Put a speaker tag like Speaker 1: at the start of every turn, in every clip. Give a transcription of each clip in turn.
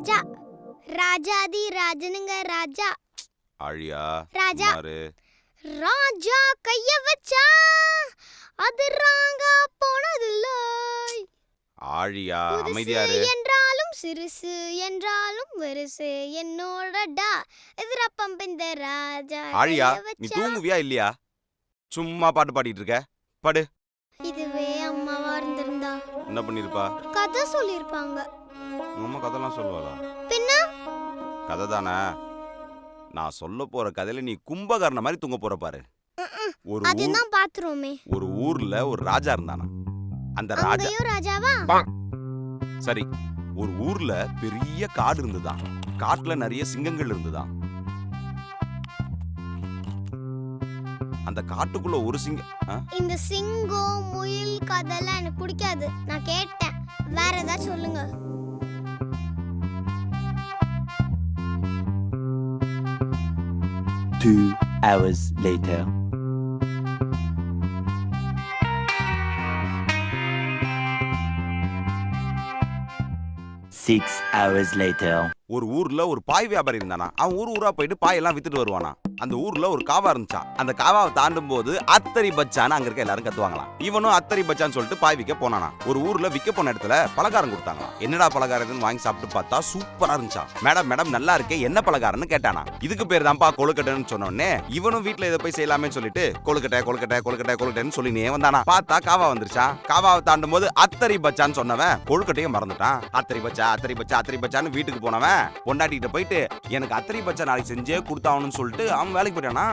Speaker 1: ராஜா. ராஜாதி ராஜனுங்க ராஜா.
Speaker 2: ஆழியா
Speaker 1: ராஜா. ராஜா கைய வச்சா அது ராங்கா போனதில்ல.
Speaker 2: ஆழியா
Speaker 1: புதுசு
Speaker 2: அமைதியாரு.
Speaker 1: என்றாலும் சிறுசு என்றாலும் வெறுசு. என்னோடடா எதிரப்பம் இந்த ராஜா
Speaker 2: ஆழியா நீ. தூங்குவியா இல்லையா? சும்மா பாட்டு பாடிட்டு இருக்க. படு.
Speaker 1: இதுவே அம்மாவா இருந்திருந்தா
Speaker 2: என்ன பண்ணிருப்பா?
Speaker 1: கதை சொல்லிருப்பாங்க.
Speaker 2: உங்க அம்மா கதைலாம் சொல்லுவாளா?
Speaker 1: பின்ன?
Speaker 2: கதை தானே நான் சொல்ல போற கதையில நீ கும்பகர்ண மாதிரி தூங்க போற பாரு. ஒரு ஊர்
Speaker 1: அதுதான் பாத்துருவோமே.
Speaker 2: ஒரு ஊர்ல ஒரு ராஜா இருந்தானா? அந்த ராஜா
Speaker 1: ராஜாவா?
Speaker 2: சரி ஒரு ஊர்ல பெரிய காடு இருந்துதான். காட்டுல நிறைய சிங்கங்கள் இருந்துதான். அந்த காட்டுக்குள்ள ஒரு சிங்கம்?
Speaker 1: இந்த சிங்கம் முயல் கதைலாம் எனக்கு பிடிக்காது. நான் கேட்டேன். வேற ஏதாச்சும் சொல்லுங்க.
Speaker 3: Two hours later. Six hours later.
Speaker 2: ஒரு ஊர்ல ஒரு பாய் வியாபாரி இருந்தானா? அவன் ஊர் ஊரா போயிட்டு பாயெல்லாம் வித்துட்டு வருவானா? அந்த ஊர்ல ஒரு காவா இருந்துச்சான் அந்த காவாவை தாண்டும் போது அத்தரி பச்சான்னு அங்க இருக்க எல்லாரும் கத்துவாங்களாம். இவனும் அத்தரி பச்சான்னு சொல்லிட்டு பாய் விற்க போனானா? ஒரு ஊர்ல விற்க போன இடத்துல பலகாரம் கொடுத்தாங்களாம். என்னடா பலகாரம்னு வாங்கி சாப்பிட்டு பார்த்தா சூப்பரா இருந்துச்சான் மேடம் மேடம் நல்லா இருக்கே என்ன பலகாரம்னு கேட்டானா? இதுக்கு பேர் தான்ப்பா கொழுக்கட்டைன்னு சொன்னோடனே இவனும் வீட்டுல இதை போய் செய்யலாமே சொல்லிட்டு கொழுக்கட்டை கொழுக்கட்டை கொழுக்கட்டை கொழுக்கட்டைன்னு சொல்லி நீ வந்தானா. பார்த்தா காவா வந்துருச்சா காவாவை தாண்டும் போது அத்தரி பச்சான்னு சொன்னவன் கொழுக்கட்டையும் மறந்துட்டான். அத்தரி பச்சா அத்தரி பச்சா அத்தரி பச்சான்னு வீட்டுக்கு போனவன் பொண்டாட்டிகிட்ட போயிட்டு எனக்கு அத்தனை பச்சை நாளைக்கு செஞ்சே கொடுத்தாகணும்னு சொல்லிட்டு அவன் வேலைக்கு போயிட்டானா?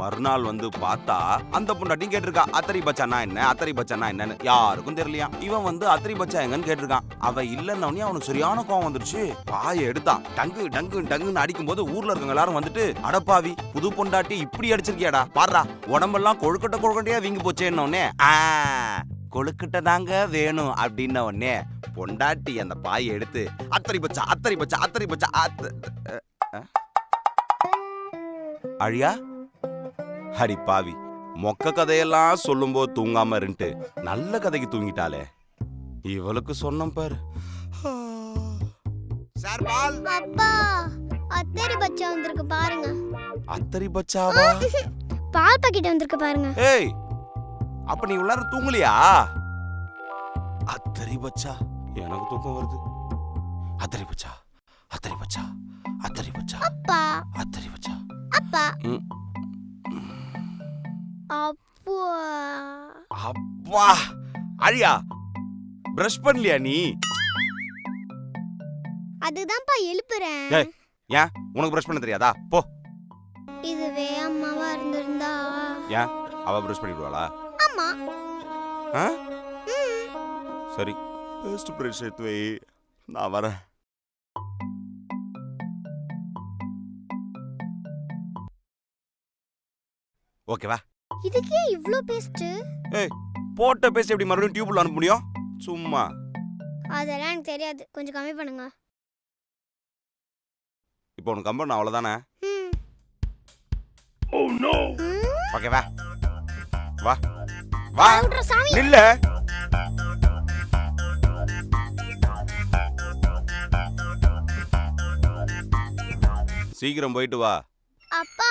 Speaker 2: மறுநாள் வந்து பார்த்தா அந்த பொண்டாட்டியும் கேட்டிருக்கா அத்தனை பச்சானா என்ன? அத்தனை பச்சானா என்னன்னு? யாருக்கும் தெரியலையா? இவன் வந்து அத்தனை பச்சா எங்கன்னு? கேட்டிருக்கான். அவ இல்லன்னவனே அவனுக்கு சரியான கோவம் வந்துருச்சு. பாய எடுத்தான். டங்கு டங்கு டங்குன்னு அடிக்கும் போது ஊர்ல இருக்கவங்க எல்லாரும் வந்துட்டு அடப்பாவி புது பொண்டாட்டி இப்படி அடிச்சிருக்கியாடா? பாடுறா உடம்பெல்லாம் கொழுக்கட்டை கொழுக்கட்டையா வீங்கி போச்சேன்னு கொழுக்கிட்ட தாங்க வேணும் அப்படின்ன உடனே பொண்டாட்டி அந்த பாயை எடுத்து அத்தரி பச்சா அத்தரி பச்சா அத்தரி பச்சா? அழியா? ஹரி பாவி. மொக்க கதையெல்லாம் சொல்லும்போது தூங்காம இருந்துட்டு நல்ல கதைக்கு தூங்கிட்டாளே. இவளுக்கு சொன்னோம் பாரு. சார் பால்.
Speaker 1: அப்பா அத்தேரி பச்சை வந்திருக்கு பாருங்க.
Speaker 2: அத்தரி பச்சாவா?
Speaker 1: பால் பாக்கெட் வந்திருக்கு பாருங்க.
Speaker 2: ஏய் அப்ப நீ உள்ளார தூங்கலையா? அத்தரி பச்சா. எனக்கு தூக்கம் வருது. அத்தரி பச்சா அத்தரி பச்சா அத்தரி பச்சா
Speaker 1: அப்பா.
Speaker 2: அத்தரி பச்சா
Speaker 1: அப்பா. அப்பா!
Speaker 2: அப்பா அழியா! பிரஷ் பண்ணலையா நீ?
Speaker 1: அதுதான்ப்பா எழுப்புறேன்.
Speaker 2: ஏன்? உனக்கு பிரஷ் பண்ண தெரியாதா? போ.
Speaker 1: இதுவே அம்மாவா இருந்திருந்தா.
Speaker 2: ஏன்? அவ பிரஷ் பண்ணிடுவாளா?
Speaker 1: ஆமா.
Speaker 2: சரி. பெஸ்ட் பிரஷ் எடுத்து வை நான் வரேன் ஓகேவா
Speaker 1: இதுக்கே இவ்ளோ பேஸ்ட்
Speaker 2: போட்ட பேஸ்ட் எப்படி மறுபடியும் டியூப்ல அனுப்ப முடியும்? சும்மா.
Speaker 1: அதெல்லாம் எனக்கு தெரியாது. கொஞ்சம் கம்மி பண்ணுங்க.
Speaker 2: இப்போ உனக்கு கம்பெனி அவ்வளோதானே
Speaker 1: ம். ம்.
Speaker 2: ஓகேவா வா. வா.
Speaker 1: அதை
Speaker 2: சீக்கிரம் போயிட்டு வா.
Speaker 1: அப்பா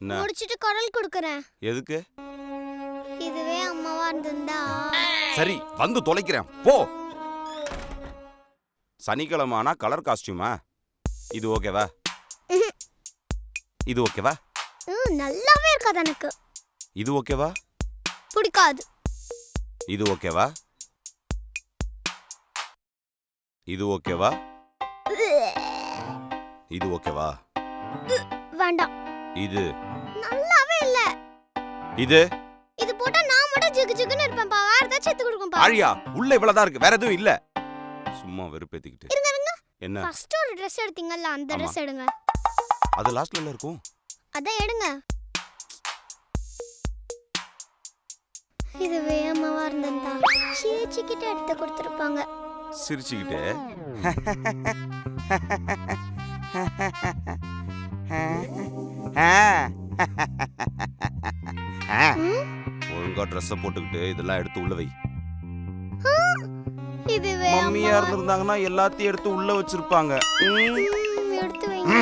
Speaker 1: முடிச்சிட்டு குரல் கொடுக்கறேன்.
Speaker 2: எதுக்கு?
Speaker 1: இதுவே அம்மாவா இருந்திருந்தா.
Speaker 2: சரி வந்து தொலைக்கிறேன். போ. சனிக்கிழமை ஆனா கலர் காஸ்டியூமா இது ஓகேவா. இது ஓகேவா
Speaker 1: ம், நல்லாவே இருக்காது எனக்கு.
Speaker 2: இது ஓகேவா
Speaker 1: பிடிக்காது.
Speaker 2: இது ஓகேவா இது ஓகேவா இது ஓகேவா?
Speaker 1: வேண்டாம்.
Speaker 2: இது?
Speaker 1: நல்லாவே இல்ல.
Speaker 2: இது?
Speaker 1: இது போட்டா நான் மட்டும் ஜிகு ஜிகுன்னு இருப்பேன்ப்பா. வேற ஏதாச்சும் எடுத்து கொடுக்கும்பா
Speaker 2: ஆழியா உள்ள இவ்வளவுதான் இருக்கு. வேற எதுவும் இல்ல. சும்மா வெறுப்பேத்திக்கிட்டு.
Speaker 1: இருங்க இருங்க.
Speaker 2: என்ன?
Speaker 1: ஃபர்ஸ்ட் ஒரு ட்ரெஸ் எடுத்தீங்கல்ல அந்த
Speaker 2: ஆமா.
Speaker 1: ட்ரெஸ் எடுங்க.
Speaker 2: அது லாஸ்ட்ல இருக்கும்?
Speaker 1: அதான் எடுங்க. இதுவே அம்மாவா இருந்திருந்தா சீச்சிக்கிட்ட எடுத்து கொடுத்துருப்பாங்க.
Speaker 2: சிரிச்சுக்கிட்டு? ஒழுங்கா ட்ரெஸ்ஸை போட்டுக்கிட்டு இதெல்லாம் எடுத்து உள்ள வை.
Speaker 1: இதுவே
Speaker 2: மம்மி கம்மியா இருந்திருந்தாங்கன்னா எல்லாத்தையும் எடுத்து உள்ள வச்சிருப்பாங்க.
Speaker 1: எடுத்து வைங்க.